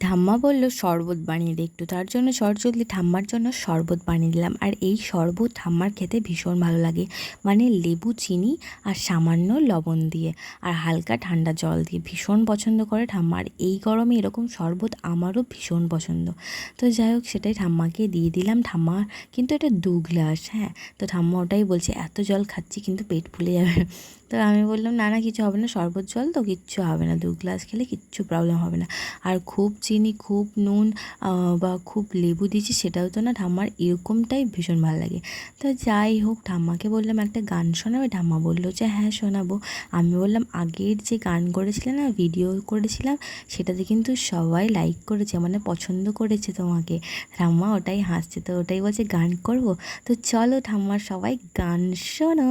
ঠাম্মা বলল, শরবত বানিয়ে দে একটু। তার জন্য চটজলদি ঠাম্মার জন্য শরবত বানিয়ে দিলাম। আর এই শরবত ঠাম্মার খেতে ভীষণ ভালো লাগে। মানে লেবু, চিনি আর সামান্য লবণ দিয়ে আর হালকা ঠান্ডা জল দিয়ে ভীষণ পছন্দ করে ঠাম্মা। আর এই গরমে এরকম শরবত আমারও ভীষণ পছন্দ। তো যাই হোক, সেটাই ঠাম্মাকে দিয়ে দিলাম। ঠাম্মা কিন্তু এটা দু গ্লাস হ্যাঁ? তো ঠাম্মা ওটাই বলছে, এত জল খাচ্ছি কিন্তু পেট ফুলে যাবে। তো আমি বললাম, না না, কিছু হবে না, শরবত, জল তো কিচ্ছু হবে না, দু গ্লাস খেলে কিচ্ছু প্রবলেম হবে না। আর খুব চিনি, খুব নুন বা খুব লেবু দিয়েছি, সেটাও তো না, ঠাম্মার এরকমটাই ভীষণ ভালো লাগে। তো যাই হোক, ঠাম্মাকে বললাম একটা গান শোনাবে, ঠাম্মা বলল যে হ্যাঁ শোনাবো। আমি বললাম, আগের যে গান করেছিলে না ভিডিও করেছিলাম, সেটাতে কিন্তু সবাই লাইক করেছে মানে পছন্দ করেছে তোমাকে। ঠাম্মা ওটাই হাসছে, তো ওটাই বলছে, গান করব? তো চলো, ঠাম্মার সবাই গান শোনো।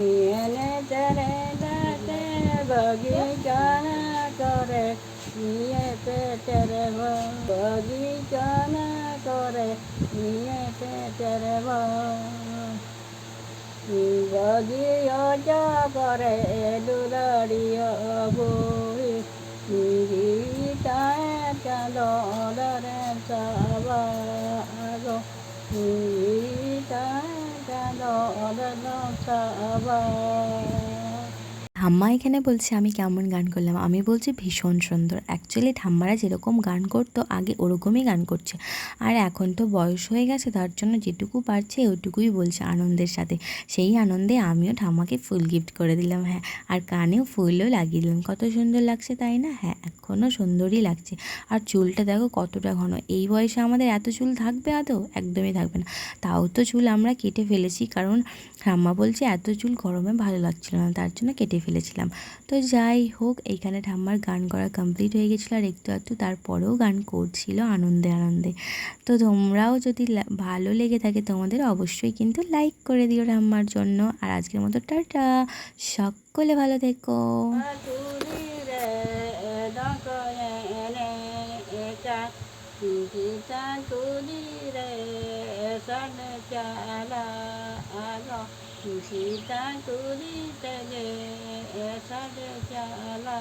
এনে চরে দাতে বগিচান করে নিয়ে পেটের বগিচান করে নিয়ে পেটের বগিয়া করে দুলাড়িয়া বই গীতায় চাঁদরে সাবাগো চাঁদরে সাবা ঠাম্মা এখানে বলছে, আমি কেমন গান করলাম? আমি বলছি, ভীষণ সুন্দর। অ্যাকচুয়ালি ঠাম্মারা যেরকম গান করতো, আগে ওরকমই গান করছে। আর এখন তো বয়স হয়ে গেছে, তার জন্য যেটুকু পারছে ওইটুকুই বলছে আনন্দের সাথে। সেই আনন্দে আমিও ঠাম্মাকে ফুল গিফট করে দিলাম হ্যাঁ। আর কানেও ফুলও লাগিয়ে দিলাম। কত সুন্দর লাগছে, তাই না? হ্যাঁ এখনও সুন্দরই লাগছে। আর চুলটা দেখো কতটা ঘন। এই বয়সে আমাদের এত চুল থাকবে আদৌ? একদমই থাকবে না। তাও তো চুল আমরা কেটে ফেলেছি, কারণ ঠাম্মা বলছে, এত চুল গরমে ভালো লাগছিল না, তার জন্য কেটে ফেলেছিলাম তো যাই হোক এইখানে ঠাম্মার গান করা কমপ্লিট হয়ে গেছিল আর একটু একটু তারপরেও গান করছিল আনন্দে আনন্দে তো তোমরাও যদি ভালো লেগে থাকে তোমাদের অবশ্যই কিন্তু লাইক করে দিও ঠাম্মার জন্য আর আজকের মতো টাটা সকলে ভালো থেকো রে ডকয়েনে একা সীতা তুলি सीता तुरी तले ऐसा चाला